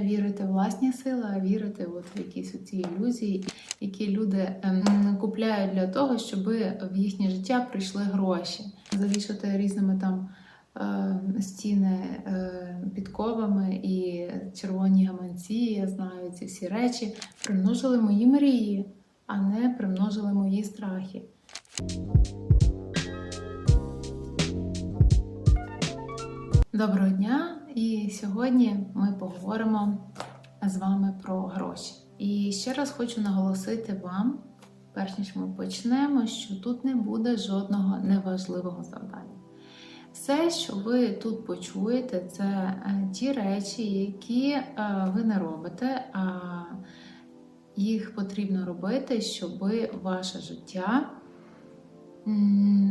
Вірити в власні сили, а вірити от в якісь оці ілюзії, які люди ем, купляють для того, щоб в їхнє життя прийшли гроші. Завішати різними там е, стіни е, підковами і червоні гаманці, я знаю ці всі речі, примножили мої мрії, а не примножили мої страхи. Доброго дня! І сьогодні ми поговоримо з вами про гроші. І ще раз хочу наголосити вам, перш ніж ми почнемо, що тут не буде жодного неважливого завдання. Все, що ви тут почуєте, це е, ті речі, які е, ви не робите, а їх потрібно робити, щоб ваше життя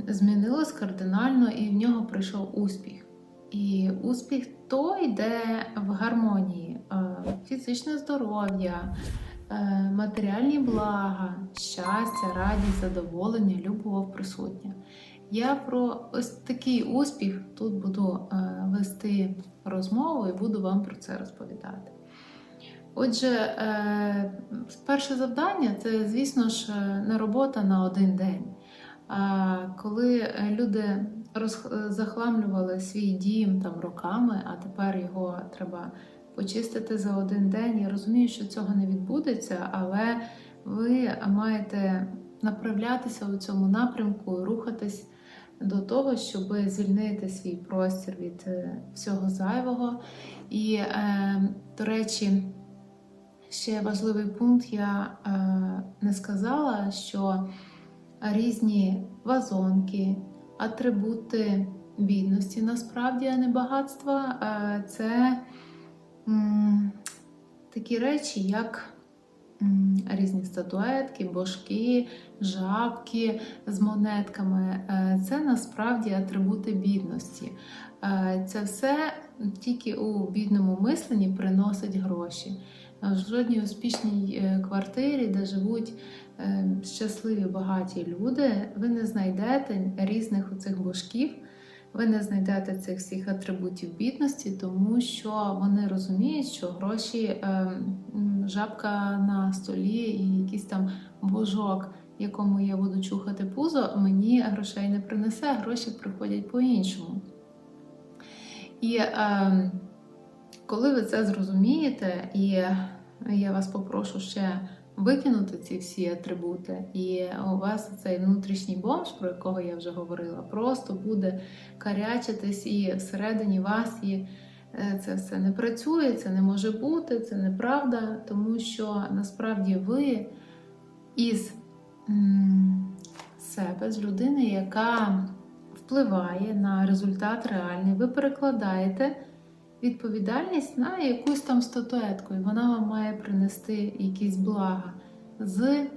змінилось кардинально і в нього прийшов успіх. І успіх той йде в гармонії, Е, фізичне здоров'я, е, матеріальні блага, щастя, радість, задоволення, любов присутня. Я про ось такий успіх тут буду е, вести розмову і буду вам про це розповідати. Отже, перше завдання це, звісно ж, не робота на один день. Коли люди роз... захламлювали свій дім там роками, а тепер його треба почистити за один день. Я розумію, що цього не відбудеться, але ви маєте направлятися у цьому напрямку рухатись до того, щоб звільнити свій простір від е, всього зайвого. І, е, до речі, ще важливий пункт я е, не сказала, що різні вазонки, атрибути бідності насправді, а не багатства це такі речі, як різні статуетки, божки, жабки з монетками. Е, Це насправді атрибути бідності. Е, Це все тільки у бідному мисленні приносить гроші. В жодній успішній е, квартирі, де живуть е, щасливі багаті люди, ви не знайдете різних оцих божків, ви не знайдете цих всіх атрибутів бідності, тому що вони розуміють, що гроші, е, жабка на столі і якийсь там божок, якому я буду чухати пузо, мені грошей не принесе, гроші приходять по-іншому. І е, коли ви це зрозумієте, і я вас попрошу ще викинути ці всі атрибути, і у вас цей внутрішній бомж, про якого я вже говорила, просто буде карячитись і всередині вас і е, це все не працює, це не може бути, це неправда, тому що насправді ви із себе, з людини, яка впливає на результат реальний, ви перекладаєте відповідальність на якусь там статуетку, і вона вам має принести якісь блага з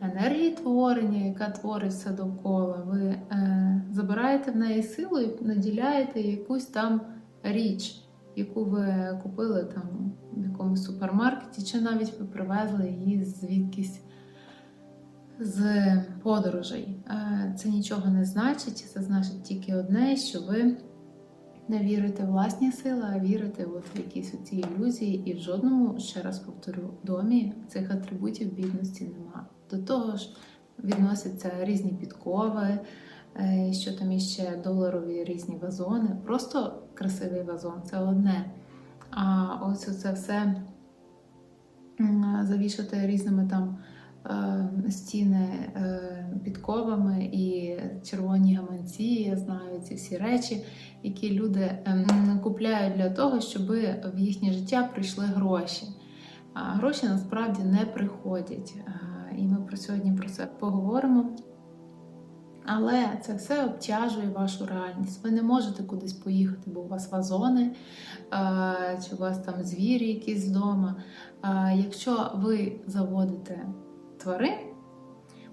енергії творення, яка творить все довкола. Ви е, забираєте в неї силу і наділяєте якусь там річ, яку ви купили там в якомусь супермаркеті, чи навіть ви привезли її звідкись. З подорожей. Е, Це нічого не значить, це значить тільки одне, що ви не вірите в власні сили, а вірите от в якісь оці ілюзії, і в жодному, ще раз повторю, домі цих атрибутів бідності нема. До того ж, відносяться різні підкови, е, що там іще доларові різні вазони. Просто красивий вазон це одне. А ось це все завішати різними там. Е, Стіни е, підковами і червоні гаманці, я знаю ці всі речі, які люди ем, купляють для того, щоб в їхнє життя прийшли гроші. А гроші насправді не приходять. І ми про сьогодні про це поговоримо. Але це все обтяжує вашу реальність. Ви не можете кудись поїхати, бо у вас вазони, чи у вас там звірі якісь вдома. Якщо ви заводите тварин,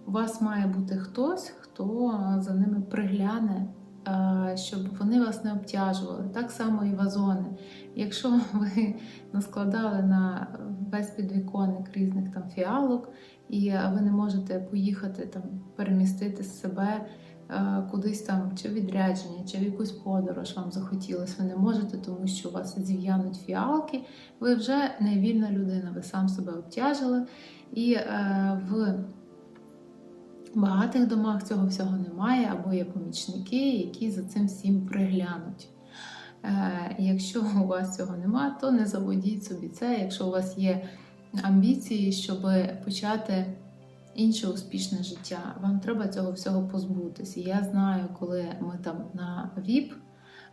у вас має бути хтось, хто за ними пригляне е, щоб вони вас не обтяжували. Так само і вазони. Якщо ви наскладали на весь підвіконник різних там фіалок, і ви не можете поїхати там перемістити себе е, кудись там чи відрядження, чи в якусь подорож вам захотілося, ви не можете, тому що у вас зів'януть фіалки, ви вже не вільна людина, ви сам себе обтяжили. І е, в багатих домах цього всього немає, або є помічники, які за цим всім приглянуть. Е, Якщо у вас цього нема, то не заводіть собі це. Якщо у вас є амбіції, щоб почати інше успішне життя, вам треба цього всього позбутися. Я знаю, коли ми там на ВІП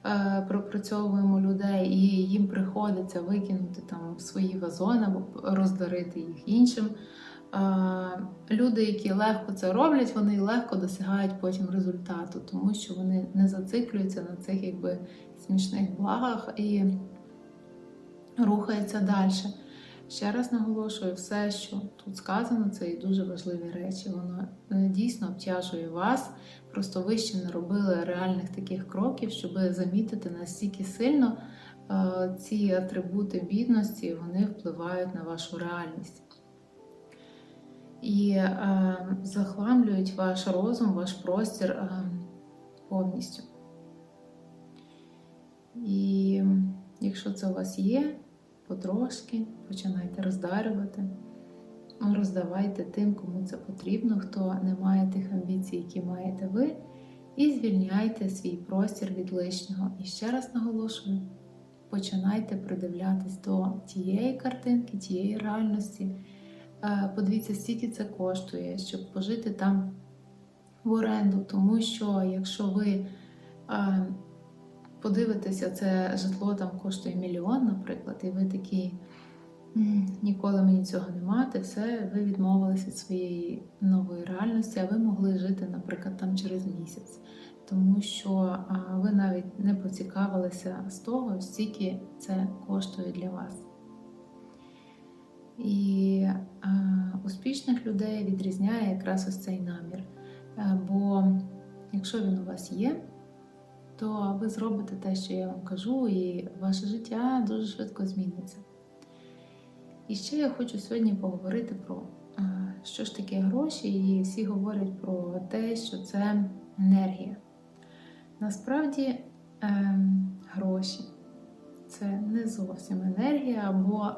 е, пропрацьовуємо людей, і їм приходиться викинути там свої вазони або роздарити їх іншим. Е, Люди, які легко це роблять, вони легко досягають потім результату, тому що вони не зациклюються на цих якби смішних благах і рухаються далі. Ще раз наголошую, все, що тут сказано, це і дуже важливі речі. Воно е, дійсно обтяжує вас. Просто ви ще не робили реальних таких кроків, щоб замітити настільки сильно е, ці атрибути бідності вони впливають на вашу реальність. І е, захламлюють ваш розум, ваш простір е, повністю. І якщо це у вас є, потрошки починайте роздарювати. Роздавайте тим, кому це потрібно, хто не має тих амбіцій, які маєте ви, і звільняйте свій простір від лишнього. І ще раз наголошую: починайте придивлятись до тієї картинки, тієї реальності. Е, Подивіться, скільки це коштує, щоб пожити там в оренду, тому що якщо ви е, подивитеся, це житло там коштує мільйон, наприклад, і ви такі ніколи мені цього не мати, все, ви відмовилися від своєї нової реальності, а ви могли жити, наприклад, там через місяць. Тому що ви навіть не поцікавилися з того, скільки це коштує для вас. І а, успішних людей відрізняє якраз ось цей намір. А, бо якщо він у вас є, то ви зробите те, що я вам кажу, і ваше життя дуже швидко зміниться. І ще я хочу сьогодні поговорити про що ж таке гроші, і всі говорять про те, що це енергія. Насправді ем, гроші це не зовсім енергія, або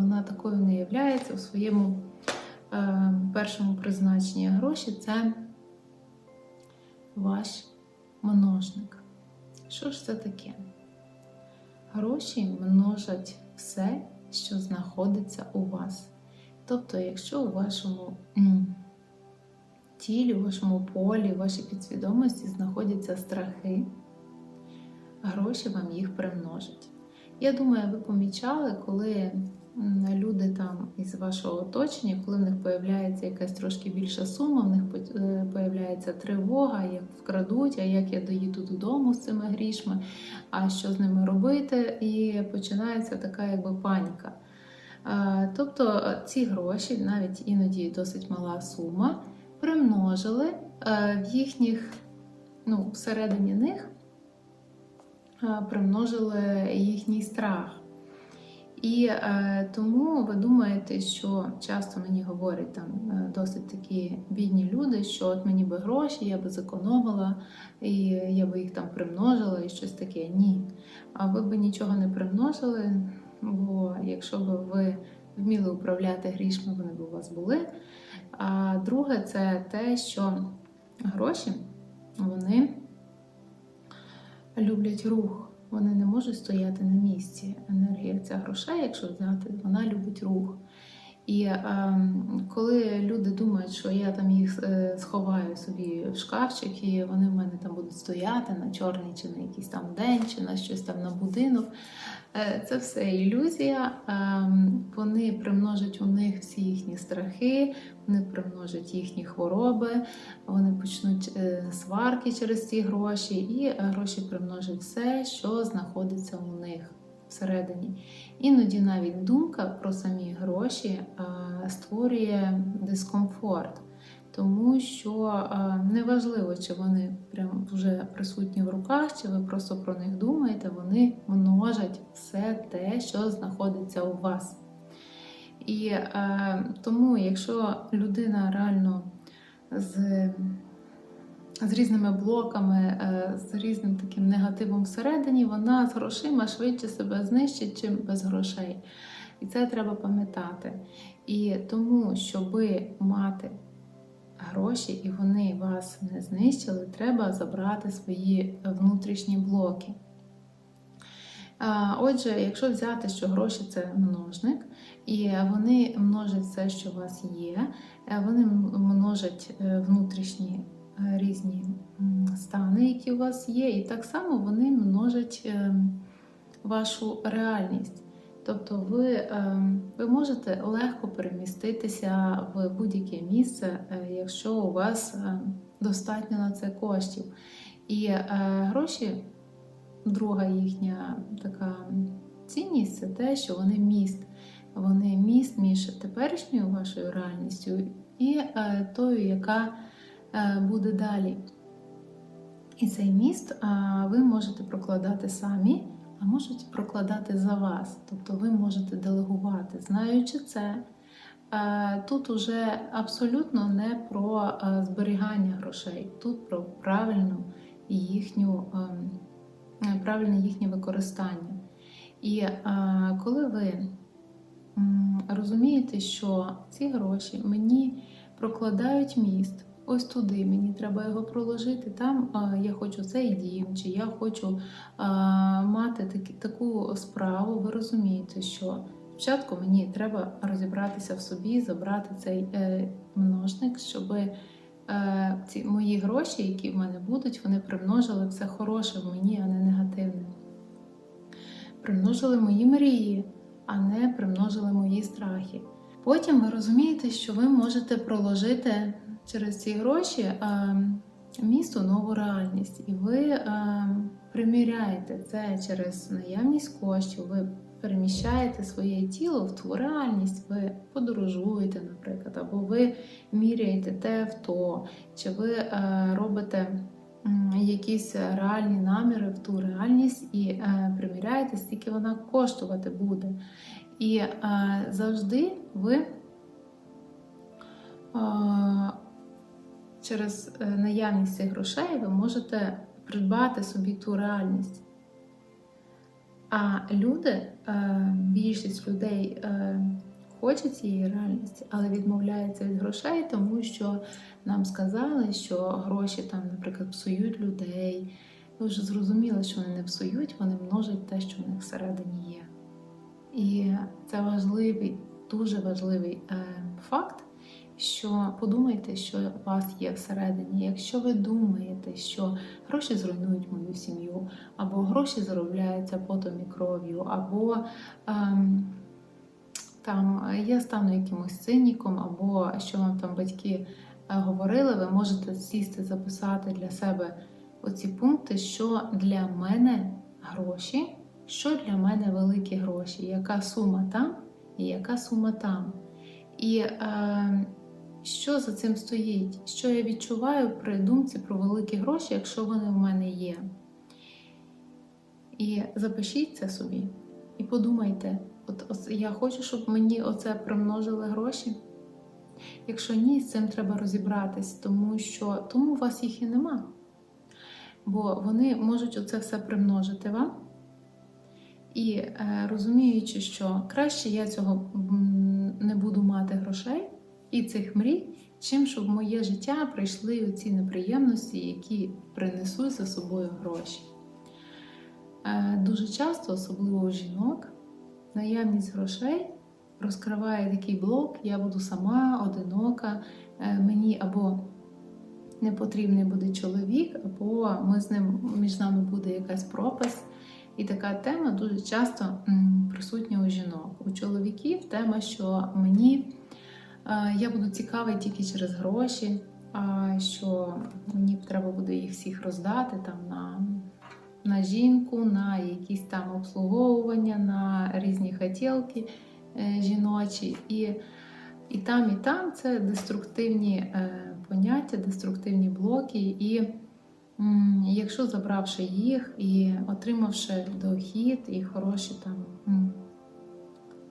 вона такою не являється у своєму ем, першому призначенні. Гроші це ваш множник. Що ж це таке? Гроші множать все що знаходиться у вас. Тобто, якщо у вашому тілі, у вашому полі, у вашій підсвідомості знаходяться страхи, гроші вам їх примножать. Я думаю, ви помічали, коли люди там із вашого оточення, коли в них появляється якась трошки більша сума, в них появляється тривога, як вкрадуть, а як я доїду додому з цими грішми, а що з ними робити, і починається така якби паніка. Тобто ці гроші, навіть іноді досить мала сума, примножили в їхніх, ну, всередині них примножили їхній страх. І е, тому ви думаєте, що часто мені говорять там е, досить такі бідні люди, що от мені би гроші, я би зекономила, і я би їх там примножила і щось таке. Ні. А ви б нічого не примножили, бо якщо б ви вміли управляти грішми, вони б у вас були. А друге, це те, що гроші вони люблять рух. Вони не можуть стояти на місці. Енергія ця грошей, якщо взяти, вона любить рух. І е, коли люди думають, що я там їх е, сховаю собі в шкафчик, і вони в мене там будуть стояти на чорний чи на якийсь там день, чи на щось там на будинок, е, це все ілюзія. Е, вони примножать у них всі їхні страхи, вони примножать їхні хвороби, вони почнуть е, сварки через ці гроші, і гроші примножать все, що знаходиться у них всередині. Іноді навіть думка про самі гроші створює дискомфорт, тому що неважливо, чи вони прям вже присутні в руках, чи ви просто про них думаєте, вони множать все те, що знаходиться у вас. І е, тому, якщо людина реально з з різними блоками, е, з різним таким негативом всередині, вона з грошима швидше себе знищить, чим без грошей. І це треба пам'ятати. І тому, щоби мати гроші і вони вас не знищили, треба забрати свої внутрішні блоки. Отже, якщо взяти, що гроші це множник, і вони множать все, що у вас є, е, вони множать е, внутрішні різні стани, які у вас є, і так само вони множать е, вашу реальність. Тобто ви, е, ви можете легко переміститися в будь-яке місце, е, якщо у вас е, достатньо на це коштів. І е, гроші, друга їхня така цінність це те, що вони міст. Вони міст між теперішньою вашою реальністю і тою, яка буде далі. І цей міст е, ви можете прокладати самі, а можуть прокладати за вас. Тобто ви можете делегувати. Знаючи це, е, тут уже абсолютно не про е, зберігання грошей, тут про правильну їхню, е, правильне їхнє використання. І е, коли ви розумієте, що ці гроші мені прокладають міст, ось туди мені треба його проложити. Там я хочу цей дім, чи я хочу мати таку справу, ви розумієте, що спочатку мені треба розібратися в собі, забрати цей е, множник, щоб е, ці мої гроші, які в мене будуть, вони примножили все хороше в мені, а не негативне примножили мої мрії, а не примножили мої страхи. Потім ви розумієте, що ви можете проложити через ці гроші е, місту нову реальність, і ви е, приміряєте це через наявність коштів. Ви переміщаєте своє тіло в ту реальність, ви подорожуєте, наприклад, або ви міряєте те в то, чи ви е, робите якісь реальні наміри в ту реальність і е, приміряєте, скільки вона коштувати буде. І е, завжди ви е, через е, наявність цих грошей ви можете придбати собі ту реальність. А люди, е, більшість людей е, хочуть цієї реальності, але відмовляються від грошей, тому що нам сказали, що гроші там, наприклад, псують людей. Ви вже зрозуміли, що вони не псують, вони множать те, що в них всередині є. І це важливий, дуже важливий факт, що подумайте, що у вас є всередині. Якщо ви думаєте, що гроші зруйнують мою сім'ю, або гроші заробляються потом і кров'ю, або ем, там я стану якимось циніком, або що вам там батьки е, говорили, ви можете сісти, записати для себе оці пункти, що для мене гроші, що для мене великі гроші, яка сума там і яка сума там. І е, що за цим стоїть? Що я відчуваю при думці про великі гроші, якщо вони в мене є? І запишіть це собі. І подумайте, от, от я хочу, щоб мені оце примножили гроші. Якщо ні, з цим треба розібратись, тому що тому у вас їх і нема. Бо вони можуть оце все примножити вам. І е, розуміючи, що краще я цього не буду мати грошей і цих мрій, чим щоб в моє життя прийшли оці неприємності, які принесуть за собою гроші. Е, дуже часто, особливо у жінок, наявність грошей розкриває такий блок: я буду сама, одинока, е, мені або не потрібний буде чоловік, або ми з ним між нами буде якась пропасть. І така тема дуже часто присутня у жінок. У чоловіків тема, що мені я буду цікавий тільки через гроші, що мені треба буде їх всіх роздати там на, на жінку, на якісь там обслуговування, на різні хотілки е, жіночі. І, і там, і там це деструктивні е, поняття, деструктивні блоки. І якщо забравши їх і отримавши дохід і хороші там,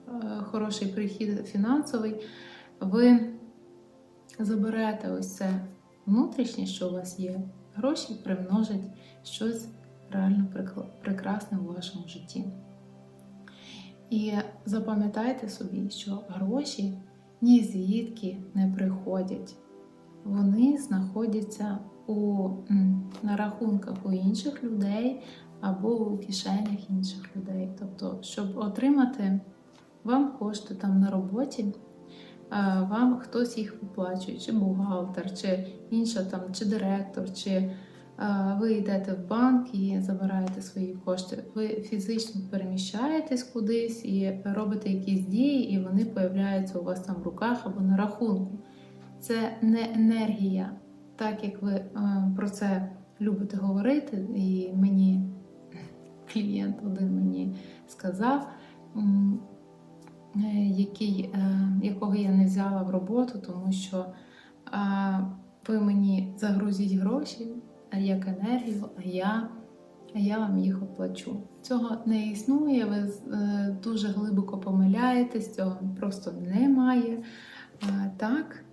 е, хороший прихід фінансовий, ви заберете ось це внутрішнє, що у вас є, гроші примножать щось реально прекрасне у вашому житті. І запам'ятайте собі, що гроші ні звідки не приходять. Вони знаходяться у, на рахунках у інших людей або у кишенях інших людей. Тобто, щоб отримати вам кошти там на роботі, вам хтось їх виплачує, чи бухгалтер, чи інша там, чи директор, чи е, ви йдете в банк і забираєте свої кошти. Ви фізично переміщаєтесь кудись і робите якісь дії, і вони появляються у вас там в руках або на рахунку. Це не енергія, так як ви е, про це любите говорити, і мені клієнт один мені сказав, е, який, е, якого я не взяла в роботу, тому що ви мені загрузіть гроші як енергію, а я, я вам їх оплачу. Цього не існує, ви е, дуже глибоко помиляєтесь, цього просто немає. Так,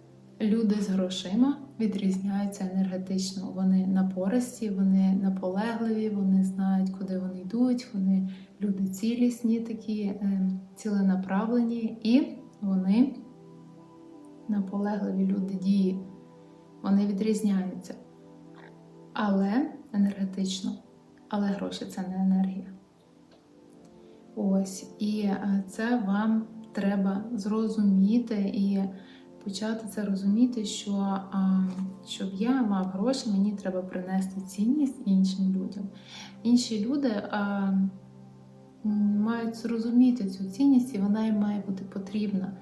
люди з грошима відрізняються енергетично. Вони напористі, вони наполегливі, вони знають, куди вони йдуть, вони люди цілісні, такі е, ціленаправлені, і вони наполегливі люди дії. Вони відрізняються. Але енергетично, але гроші це не енергія. Ось, і е, це вам треба зрозуміти і почати це розуміти, що щоб я мав гроші, мені треба принести цінність іншим людям. Інші люди мають зрозуміти цю цінність, і вона їм має бути потрібна.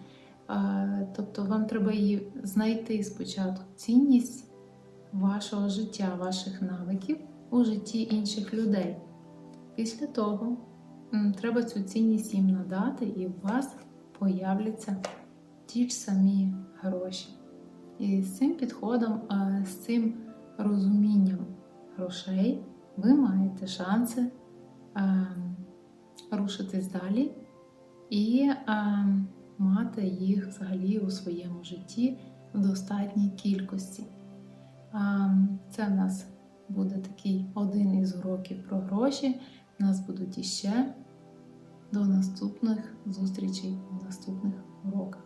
Тобто вам треба її знайти спочатку цінність вашого життя, ваших навиків у житті інших людей. Після того треба цю цінність їм надати, і у вас появляться ті ж самі гроші. І з цим підходом, з цим розумінням грошей ви маєте шанси рушитись далі і а, мати їх взагалі у своєму житті в достатній кількості. А, Це в нас буде такий один із уроків про гроші. У нас будуть іще до наступних зустрічей в наступних уроках.